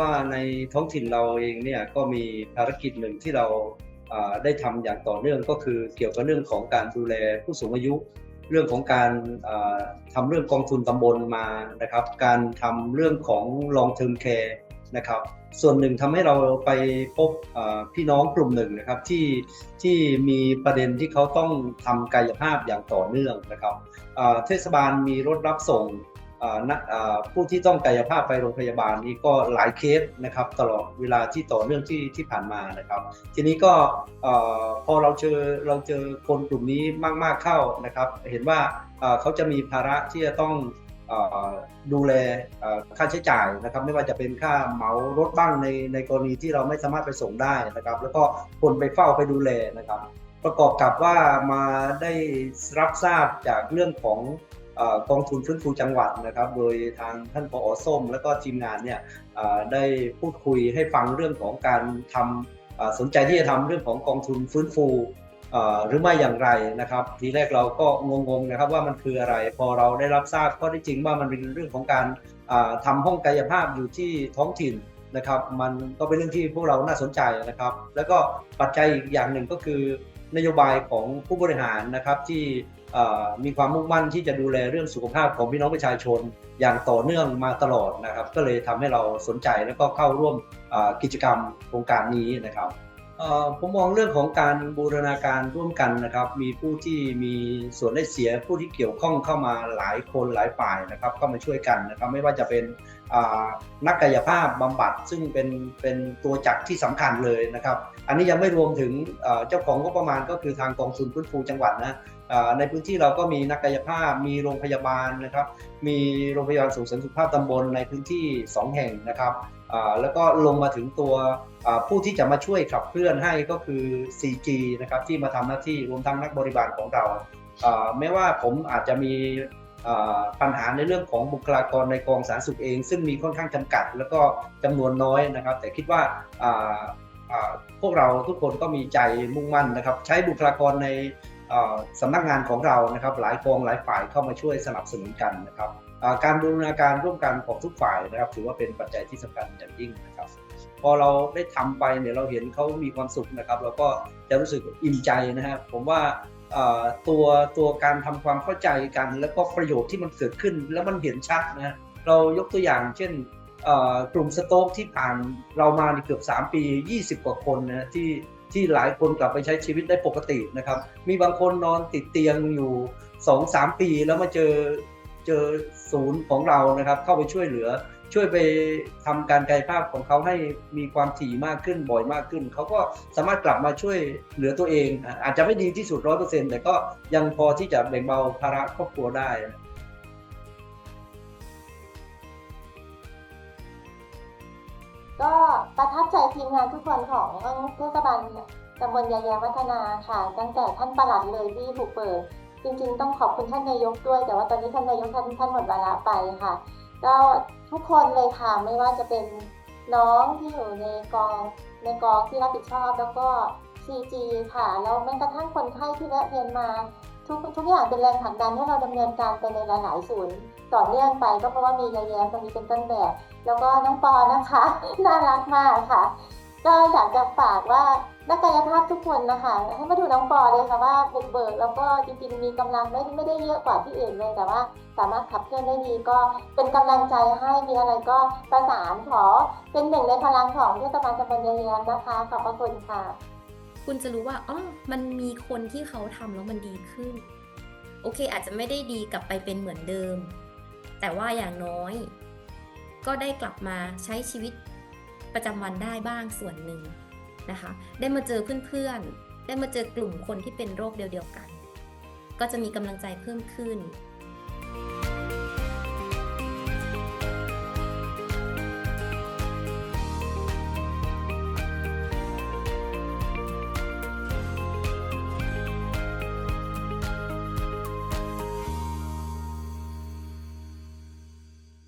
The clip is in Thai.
ว่าในท้องถิ่นเราเองเนี่ยก็มีภารกิจหนึ่งที่เราได้ทำอย่างต่อเนื่องก็คือเกี่ยวกับเรื่องของการดูแลผู้สูงอายุ เรื่องของการอ่าทำเรื่องกองทุนตำบลมานะครับ การทำเรื่องของ long term care นะครับ ส่วนหนึ่งทำให้เราไปพบพี่น้องกลุ่มหนึ่งนะครับที่ที่มีประเด็นที่เขาต้องทำกายภาพอย่างต่อเนื่องนะครับเทศบาลมีรถรับส่ง ผู้ที่ต้องกายภาพไปโรงพยาบาลนี้ก็หลายเคสนะครับตลอดเวลาที่ต่อเนื่องที่ที่ผ่านมานะครับ ทีนี้ก็พอเราเจอเราเจอคนกลุ่มนี้มาก ๆเข้านะครับ เห็นว่าเขาจะมีภาระที่จะต้องดูแลค่าใช้จ่ายนะครับ ไม่ว่าจะเป็นค่าเหมารถบ้างในในกรณีที่เราไม่สามารถไปส่งได้นะครับ แล้วก็คนไปเฝ้าไปดูแลนะครับ ประกอบกับว่ามาได้รับทราบจากเรื่องของ กองทุนฟื้นฟูจังหวัดนะครับ โดยทางท่านผอส้ม แล้วก็ทีมงานเนี่ยได้พูดคุยให้ฟังเรื่องของการทำสนใจที่จะทำเรื่องของกองทุนฟื้นฟูหรือไม่อย่างไรนะครับ ทีแรกเราก็งงๆนะครับว่ามันคืออะไร พอเราได้รับทราบข้อที่จริงว่ามันเป็นเรื่องของการอ่าทำห้องกายภาพอยู่ที่ท้องถิ่นนะครับ มันก็เป็นเรื่องที่พวกเราน่าสนใจนะครับ แล้วก็ปัจจัยอีกอย่างหนึ่งก็คือนโยบายของผู้บริหารนะครับที่ มีความมุ่งมั่นที่จะดูแลเรื่องสุขภาพของพี่น้องประชาชน อย่างต่อเนื่องมาตลอดนะครับ ก็เลยทำให้เราสนใจแล้วก็เข้าร่วมกิจกรรมโครงการนี้นะครับผมมองเรื่องของการบูรณาการร่วมกันนะครับ มีผู้ที่มีส่วนได้เสียผู้ที่เกี่ยวข้องเข้ามาหลายคนหลายฝ่ายนะครับเข้ามาช่วยกันนะครับ ไม่ว่าจะเป็น นักกายภาพบำบัดซึ่งเป็นเป็นตัวจักรที่สำคัญเลยนะครับ อันนี้ยังไม่รวมถึงเจ้าของงบประมาณก็คือทางกองทุนฟื้นฟูจังหวัดนะในพื้นที่เราก็มีนักกายภาพ มีโรงพยาบาลนะครับ มีโรงพยาบาลส่งเสริมสุขภาพตำบลในพื้นที่ 2 แห่งนะครับแล้วก็ลงมาถึงตัวผู้ที่จะมาช่วยขับเคลื่อนให้ก็คือ 4G นะครับที่มาทำหน้าที่รวมทั้งนักบริบาลของเราแม้ว่าผมอาจจะมี ปัญหาในเรื่องของบุคลากรในกองสาธารณสุขเอง ซึ่งมีค่อนข้างจำกัด แล้วก็จำนวนน้อยนะครับ แต่คิดว่าพวกเราทุกคนก็มีใจมุ่งมั่นนะครับ ใช้บุคลากรในสำนักงานของเรานะครับ หลายกองหลายฝ่ายเข้ามาช่วยสนับสนุนกันนะครับการบูรณาการร่วมกันของทุกฝ่ายนะครับ ถือว่าเป็นปัจจัยที่สำคัญอย่างยิ่งนะครับ พอเราได้ทำไปเนี่ยเราเห็นเขามีความสุขนะครับ เราก็จะรู้สึกอิ่มใจนะฮะผมว่า ตัวตัวการทำความเข้าใจกัน แล้วก็ประโยชน์ที่มันเกิดขึ้นแล้วมันเห็นชัดนะเรายกตัวอย่างเช่นกลุ่มสโต๊กที่ผ่านเรามาในเกือบ 3 ปี 20 กว่าคนนะที่ที่หลายคนกลับไปใช้ชีวิตได้ปกตินะครับ มีบางคนนอนติดเตียงอยู่สองสามปีแล้วมาเจอเจอศูนย์ของเรานะครับ เข้าไปช่วยเหลือ ช่วยไปทำการกายภาพของเขาให้มีความถี่มากขึ้นบ่อยมากขึ้น เขาก็สามารถกลับมาช่วยเหลือตัวเอง อาจจะไม่ดีที่สุดร้อยเปอร์เซ็นต์แต่ก็ยังพอที่จะแบ่งเบาภาระครอบครัวได้ก็ประทับใจทีมงานทุกคนของเทศบาลตำบลยายาวัฒนาค่ะ ตั้งแต่ท่านประหลัดเลยที่ถูกเปิด จริงๆ ต้องขอบคุณท่านนายกด้วย แต่ว่าตอนนี้ท่านนายกท่านท่านหมดเวลาไปค่ะ ก็ทุกคนเลยค่ะไม่ว่าจะเป็นน้องที่อยู่ในกองในกองที่รับผิดชอบแล้วก็ CG ค่ะแล้วแม้กระทั่งคนไข้ที่แวะเวียนมาทุกทุกอย่างเป็นแรงผลักดันให้เราดำเนินการไปในหลายๆศูนย์ต่อเนื่องไปก็เพราะว่ามียายแย้มตรงนี้เป็นต้นแบบ แล้วก็น้องปอนะคะ น่ารักมากค่ะ ก็อยากจะฝากว่านักกายภาพทุกคนนะคะให้มาดูน้องปอเลยค่ะว่าบุกเบิกแล้วก็จริงๆมีกำลังไม่ไม่ได้เยอะกว่าที่อื่นเลยแต่ว่า สามารถขับเคลื่อนได้ดีก็เป็นกำลังใจให้มีอะไรก็ประสานขอเป็นหนึ่งในพลังของเทศบาลตำบลยายแย้มนะคะขอบพระคุณค่ะ คุณจะรู้ว่าอ๋อมันมีคนที่เขาทำแล้วมันดีขึ้น โอเค อาจจะไม่ได้ดีกลับไปเป็นเหมือนเดิม แต่ว่าอย่างน้อย ก็ได้กลับมาใช้ชีวิต ประจำวันได้บ้างส่วนหนึ่งนะคะ ได้มาเจอเพื่อนๆ ได้มาเจอกลุ่มคนที่เป็นโรคเดียวกัน ก็จะมีกำลังใจเพิ่มขึ้น